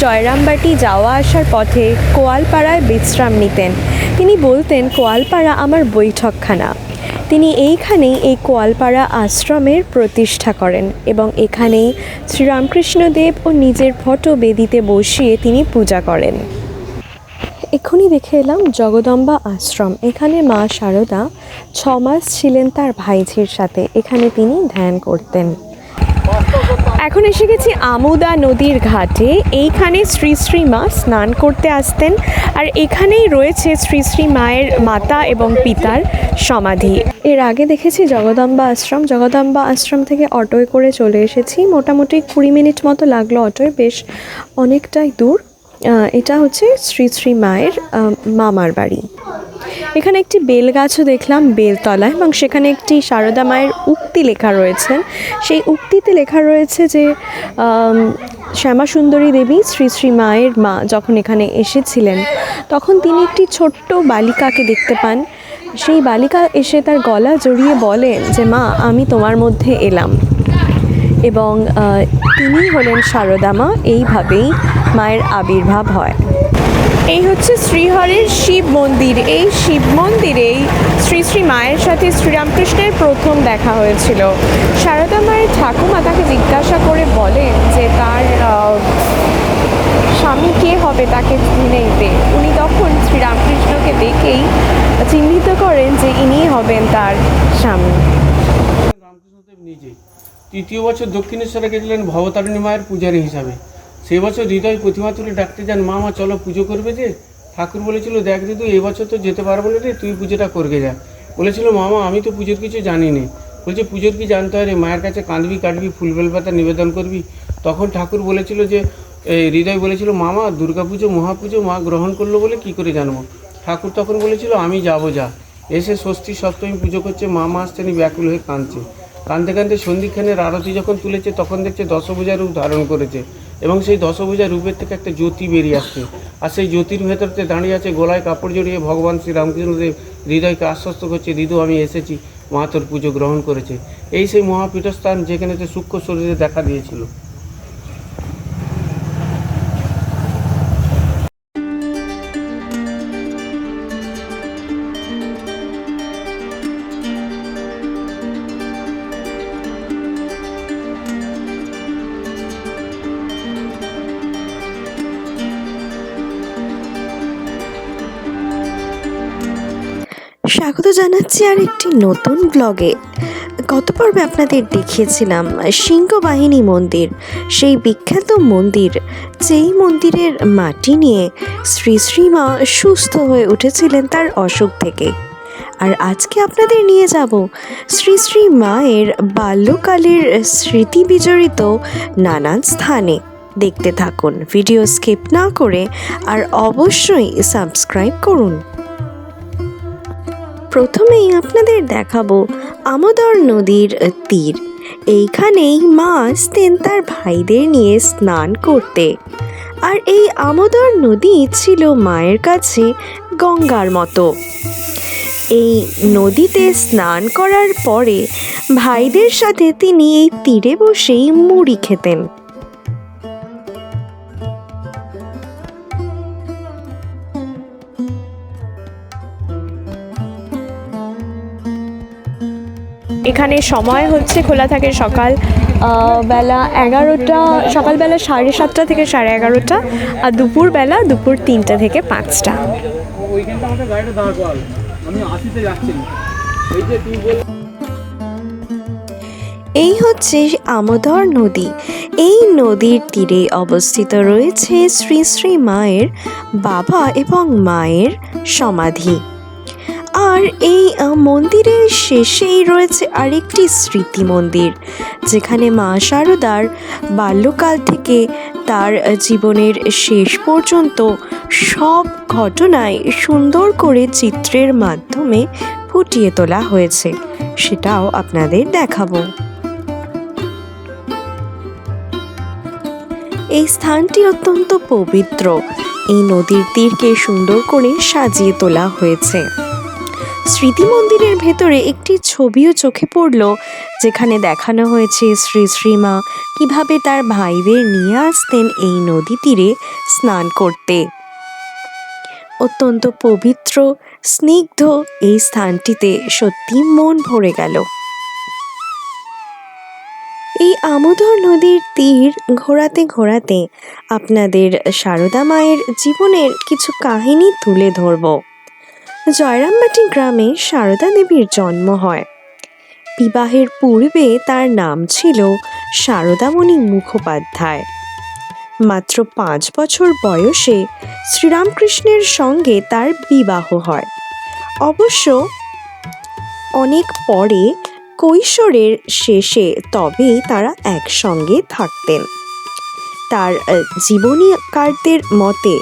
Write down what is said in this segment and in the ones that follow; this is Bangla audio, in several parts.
জয়রামবাটি যাওয়া আসার পথে কোয়ালপাড়ায় বিশ্রাম নিতেন। তিনি বলতেন, কোয়ালপাড়া আমার বৈঠকখানা। তিনি এইখানেই এই কোয়ালপাড়া আশ্রমের প্রতিষ্ঠা করেন এবং এখানেই শ্রীরামকৃষ্ণদেব ও নিজের ফটো বেদিতে বসিয়ে তিনি পূজা করেন। এক্ষুনি দেখে এলাম জগদম্বা আশ্রম। এখানে মা শারদা ছ মাস ছিলেন তার ভাইঝির সাথে। এখানে তিনি ধ্যান করতেন। এখন এসে গেছি আমুদা নদীর ঘাটে। এইখানে শ্রী শ্রী মা স্নান করতে আসতেন আর এখানেই রয়েছে শ্রী শ্রী মায়ের মাতা এবং পিতার সমাধি। এর আগে দেখেছি জগদম্বা আশ্রম। জগদম্বা আশ্রম থেকে অটোয় করে চলে এসেছি। মোটামুটি কুড়ি মিনিট মতো লাগল অটোয়। বেশ অনেকটাই দূর। এটা হচ্ছে শ্রী শ্রী মায়ের মামার বাড়ি। এখানে একটি বেল গাছও দেখলাম বেলতলায় এবং সেখানে একটি সারদা মায়ের উক্তি লেখা রয়েছে। সেই উক্তিতে লেখা রয়েছে যে আম, শ্যামা সুন্দরী দেবী শ্রী শ্রী মায়ের মা যখন এখানে এসেছিলেন তখন তিনি একটি ছোট্ট বালিকাকে দেখতে পান। সেই বালিকা এসে তার গলা জড়িয়ে বলেন যে মা আমি তোমার মধ্যে এলাম। এবং তিনি হলেন সারদা মা। এইভাবেই মায়ের আবির্ভাব হয়। এই হচ্ছে শ্রীহরের শিব মন্দির। এই শিব মন্দিরেই শ্রী শ্রী মায়ের সাথে শ্রীরামকৃষ্ণের প্রথম দেখা হয়েছিল। সারদা মায়ের ঠাকুমা তাকে জিজ্ঞাসা করে বলেন যে তার স্বামী কে হবে তাকে চিনে নিতে উনি তখন শ্রীরামকৃষ্ণকে দেখেই চিহ্নিত করেন যে ইনিই হবেন তার স্বামী। রামকৃষ্ণদেব নিজেই তৃতীয় বছর দক্ষিণেশ্বরে গেছিলেন ভবতারিণী মায়ের পূজারী হিসাবে। সেই বছর হৃদয় প্রতিমা তুলে ডাকতে যান, মা মা, চলো পুজো করবে যে? ঠাকুর বলেছিল, দেখ দিদু এই বছর তো যেতে পারব না রে, তুই পুজোটা করবে যা। বলেছিল মামা আমি তো পুজোর কিছু জানি না বলছে, পুজোর কি জানতে হয় রে? মায়ের কাছে কাঁদবি, কাটবি ফুল বেলপাতা নিবেদন করবি। তখন ঠাকুর বলেছিল যে এই হৃদয় বলেছিল মামা দুর্গাপুজো মহাপুজো, মা গ্রহণ করল বলে কি করে জানব? ঠাকুর তখন বলেছিল, আমি যাব যা। এসে ষষ্ঠী সপ্তমী পুজো করছে, মা মা আসছেন ব্যাকুল হয়ে কাঁদছে। কাঁদতে কাঁদতে সন্ধিক্ষণের আরতি যখন তুলেছে, তখন দেখছে দশভুজা রূপ ধারণ করেছে। এবং সেই দশভূজা রূপের থেকে একটা জ্যোতি বেরিয়ে আসছে। আর সেই জ্যোতির ভেতরতে দাঁড়িয়ে আছে গলায় কাপড় জড়িয়ে ভগবান শ্রীরামকৃষ্ণদেব। হৃদয়কে আশ্বস্ত করছে, দিদু, আমি এসেছি। মা পুজো গ্রহণ করেছে। এই সেই মহাপীঠস্থান যেখানেতে সূক্ষ্ম শরীরে দেখা দিয়েছিল। স্বাগত জানাচ্ছি আর একটি নতুন ব্লগে গত পর্বে আপনাদের দেখিয়েছিলাম সিংহ বাহিনী মন্দির, সেই বিখ্যাত মন্দির, যেই মন্দিরের মাটি নিয়ে শ্রী শ্রীমা সুস্থ হয়ে উঠেছিলেন তার অসুখ থেকে। আর আজকে আপনাদের নিয়ে যাব শ্রী শ্রী মায়ের বাল্যকালের স্মৃতি বিজড়িত নানান স্থানে। দেখতে থাকুন, ভিডিও স্কিপ না করে, আর অবশ্যই সাবস্ক্রাইব করুন। প্রথমেই আপনাদের দেখাবো আমোদর নদীর তীর। এইখানেই মা আসতেন তার ভাইদের নিয়ে স্নান করতে। আর এই আমোদর নদী ছিল মায়ের কাছে গঙ্গার মতো। এই নদীতে স্নান করার পরে ভাইদের সাথে তিনি এই তীরে বসেই মুড়ি খেতেন। এখানে সময় হচ্ছে, খোলা থাকে সকাল বেলা এগারোটা, সকালবেলা সাড়ে সাতটা থেকে সাড়ে এগারোটা আর দুপুর বেলা দুপুর তিনটে থেকে পাঁচটা। এই হচ্ছে আমোদর নদী। এই নদীর তীরে অবস্থিত রয়েছে শ্রী শ্রী মায়ের বাবা এবং মায়ের সমাধি। আর এই মন্দিরের শেষেই রয়েছে আরেকটি স্মৃতি মন্দির যেখানে মা শারদার বাল্যকাল থেকে তার জীবনের শেষ পর্যন্ত সব ঘটনায় সুন্দর করে চিত্রের মাধ্যমে ফুটিয়ে তোলা হয়েছে। সেটাও আপনাদের দেখাবো। এই স্থানটি অত্যন্ত পবিত্র। এই নদীর তীরকে সুন্দর করে সাজিয়ে তোলা হয়েছে। স্মৃতি মন্দিরের ভেতরে একটি ছবিও চোখে পড়ল, যেখানে দেখানো হয়েছে শ্রী শ্রীমা কীভাবে তার ভাইদের নিয়ে আসতেন এই নদী তীরে স্নান করতে। অত্যন্ত পবিত্র, স্নিগ্ধ এই স্থানটিতে সত্যি মন ভরে গেল। এই আমোদর নদীর তীর ঘোরাতে ঘোরাতে আপনাদের সারদা মায়ের জীবনের কিছু কাহিনী তুলে ধরব। জয়রামবাটি গ্রামে সারদা দেবীর জন্ম হয়। বিবাহের পূর্বে তার নাম ছিল সারদামণি মুখোপাধ্যায়। মাত্র পাঁচ বছর বয়সে শ্রীরামকৃষ্ণের সঙ্গে তার বিবাহ হয়। অবশ্য অনেক পরে কৈশোরের শেষে তবেই তারা একসঙ্গে থাকতেন। তার জীবনীকারদের মতে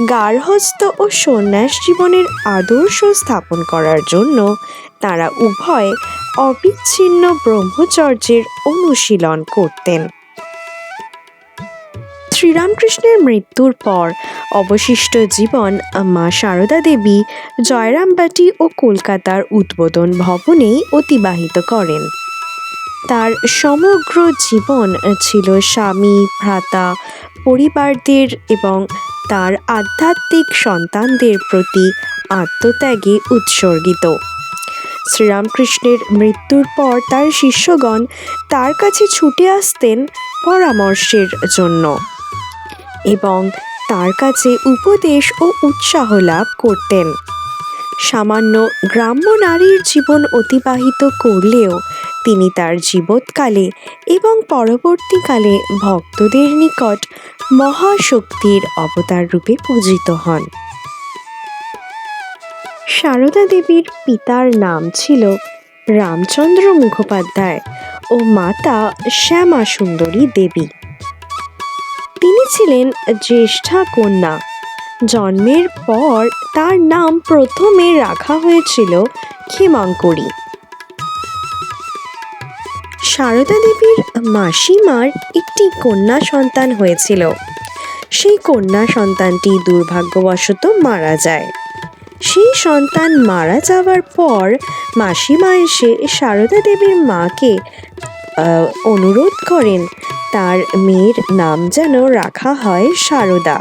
গার্হস্থ ও সন্ন্যাস জীবনের আদর্শ স্থাপন করার জন্য তারা উভয় অবিচ্ছিন্ন ব্রহ্মচর্যের অনুশীলন করতেন। শ্রীরামকৃষ্ণের মৃত্যুর পর অবশিষ্ট জীবন মা সারদা দেবী জয়রামবাটি ও কলকাতার উদ্বোধন ভবনেই অতিবাহিত করেন। তার সমগ্র জীবন ছিল স্বামী, ভ্রাতা, পরিবারদের এবং তার আধ্যাত্মিক সন্তানদের প্রতি আত্মত্যাগে উৎসর্গিত। শ্রীরামকৃষ্ণের মৃত্যুর পর তার শিষ্যগণ তার কাছে ছুটে আসতেন পরামর্শের জন্য এবং তার কাছে উপদেশ ও উৎসাহ লাভ করতেন। সামান্য গ্রাম্য নারীর জীবন অতিবাহিত করলেও তিনি তার জীবৎকালে এবং পরবর্তীকালে ভক্তদের নিকট মহাশক্তির অবতার রূপে পূজিত হন। সারদা দেবীর পিতার নাম ছিল রামচন্দ্র মুখোপাধ্যায় ও মাতা শ্যামা সুন্দরী দেবী। তিনি ছিলেন জ্যেষ্ঠা কন্যা। জন্মের পর তার নাম প্রথমে রাখা হয়েছিল ক্ষেমাঙ্করী। সারদা দেবীর মাসিমার একটি কন্যা সন্তান হয়েছিল। সেই কন্যা সন্তানটি দুর্ভাগ্যবশত মারা যায়। সেই সন্তান মারা যাওয়ার পর মাসিমা এসে সারদা দেবীর মাকে অনুরোধ করেন, তার মেয়ের নাম যেন রাখা হয় সারদা।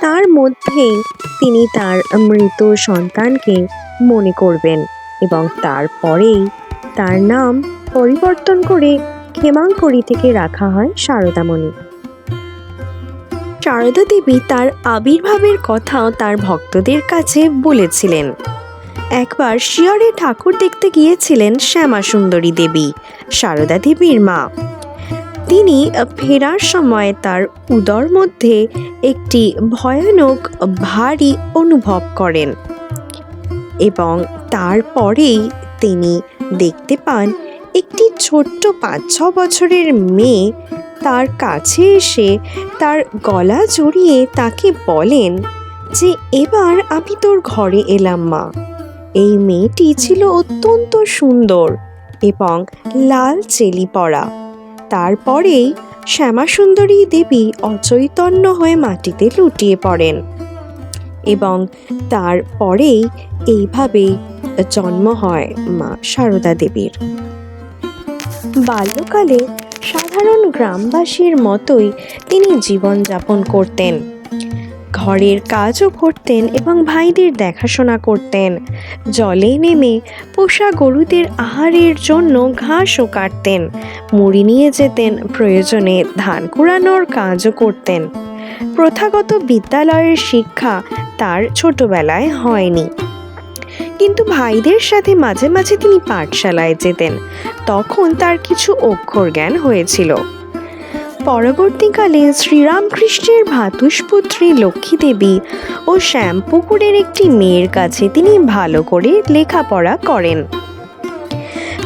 তার মধ্যেই তিনি তার মৃত সন্তানকে মনে করবেন এবং তারপরেই তার নাম পরিবর্তন করে ক্ষেমাঙ্করী থেকে রাখা হয় সারদামণি। সারদা দেবী তার আবির্ভাবের কথাও তার ভক্তদের কাছে বলেছিলেন। একবার শিয়রে ঠাকুর দেখতে গিয়েছিলেন শ্যামা সুন্দরী দেবী, সারদা দেবীর মা। তিনি ফেরার সময় তার উদর মধ্যে একটি ভয়ানক ভারী অনুভব করেন এবং তারপরেই তিনি দেখতে পান একটি ছোট্ট পাঁচ ছ বছরের মেয়ে তার কাছে এসে তার গলা জড়িয়ে তাকে বলেন যে, এবার আমি তোর ঘরে এলাম, মা। এই মেয়েটি ছিল অত্যন্ত সুন্দর এবং লাল চেলি পরা। তারপরেই শ্যামাসুন্দরী দেবী অচৈতন্য হয়ে মাটিতে লুটিয়ে পড়েন এবং তারপরেই এইভাবেই জন্ম হয় মা সারদা দেবীর। বাল্যকালে সাধারণ গ্রামবাসীর মতোই তিনি জীবনযাপন করতেন। ঘরের কাজও করতেন এবং ভাইদের দেখাশোনা করতেন। জলে নেমে পোষা গরুদের আহারের জন্য ঘাসও কাটতেন। মুড়ি নিয়ে যেতেন, প্রয়োজনে ধান কুড়ানোর কাজও করতেন। প্রথাগত বিদ্যালয়ের শিক্ষা তার ছোটবেলায় হয়নি। কিন্তু ভাইদের সাথে মাঝে মাঝে তিনি পাঠশালায় যেতেন। তখন তার কিছু অক্ষর জ্ঞান হয়েছিল। পরবর্তীকালে শ্রীরামকৃষ্ণের ভাতুষপুত্রী লক্ষ্মী দেবী ও শ্যামপুকুরের একটি মেয়ের কাছে তিনি ভালো করে লেখাপড়া করেন।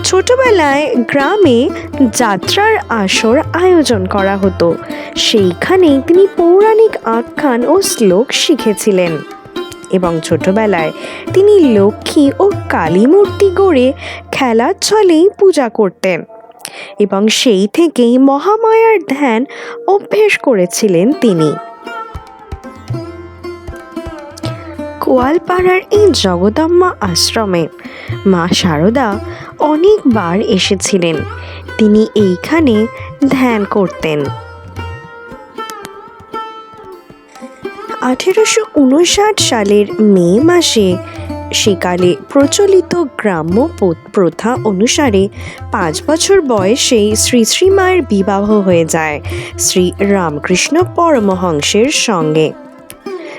ছোটবেলায় গ্রামে যাত্রার আসর আয়োজন করা হতো। সেইখানেই তিনি পৌরাণিক আখ্যান ও শ্লোক শিখেছিলেন। এবং ছোটবেলায় তিনি লক্ষ্মী ও কালী মূর্তি গড়ে খেলার ছলেই পূজা করতেন এবং সেই থেকেই মহামায়ার ধ্যান অভ্যেস করেছিলেন তিনি। গোয়ালপাড়ার এই জগদম্মা আশ্রমে মা শারদা অনেকবার এসেছিলেন। তিনি এইখানে ধ্যান করতেন। আঠেরোশো উনষাট সালের মে মাসে সেকালে প্রচলিত গ্রাম্য প্রথা অনুসারে পাঁচ বছর বয়সে শ্রী শ্রী মায়ের বিবাহ হয়ে যায় শ্রী রামকৃষ্ণ পরমহংসের সঙ্গে।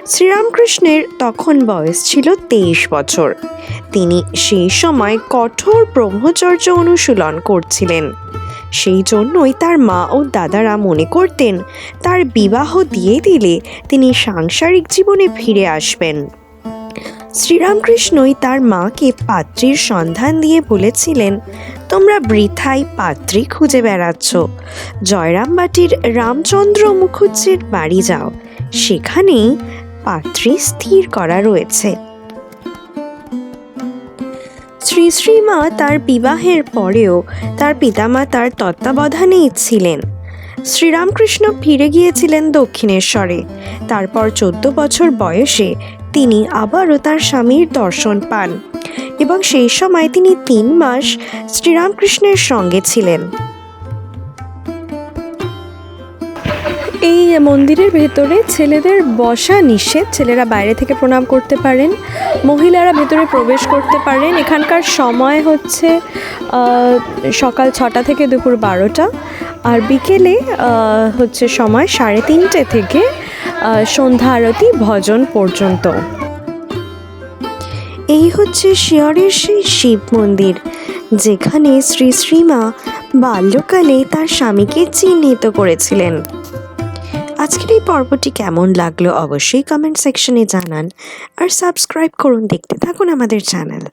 শ্রীরামকৃষ্ণের তখন বয়স ছিল তেইশ বছর। তিনি সেই সময় কঠোর ব্রহ্মচর্য অনুশীলন করছিলেন। সেই জন্যই তার মা ও দাদারা মনে করতেন, তার বিবাহ দিয়ে দিলে তিনি সাংসারিক জীবনে ফিরে আসবেন। শ্রীরামকৃষ্ণই তার মাকে পাত্রীর সন্ধান দিয়ে বলেছিলেন, তোমরা বৃথাই পাত্রী খুঁজে বেড়াচ্ছ। জয়রামবাটির রামচন্দ্র মুখুজ্জের বাড়ি যাও। সেখানেই পাত্রী স্থির করা রয়েছে। শ্রী শ্রীমা তার বিবাহের পরেও তার পিতামাতার তত্ত্বাবধানেই ছিলেন। শ্রীরামকৃষ্ণ ফিরে গিয়েছিলেন দক্ষিণেশ্বরে। তারপর চোদ্দ বছর বয়সে তিনি আবারও তার স্বামীর দর্শন পান এবং সেই সময় তিনি তিন মাস শ্রীরামকৃষ্ণের সঙ্গে ছিলেন। এই মন্দিরের ভেতরে ছেলেদের বসা নিষেধ। ছেলেরা বাইরে থেকে প্রণাম করতে পারেন, মহিলারা ভেতরে প্রবেশ করতে পারেন। এখানকার সময় হচ্ছে সকাল ছটা থেকে দুপুর বারোটা। আর বিকেলে হচ্ছে সময় সাড়ে তিনটে থেকে সন্ধ্যা আরতি ভজন পর্যন্ত। এই হচ্ছে শিয়রের সেই শিব মন্দির, যেখানে শ্রী শ্রীমা বাল্যকালে তার স্বামীকে চিহ্নিত করেছিলেন। আজকের এই পর্বটি কেমন লাগল অবশ্যই কমেন্ট সেকশনে জানান আর সাবস্ক্রাইব করুন, দেখতে থাকুন আমাদের চ্যানেল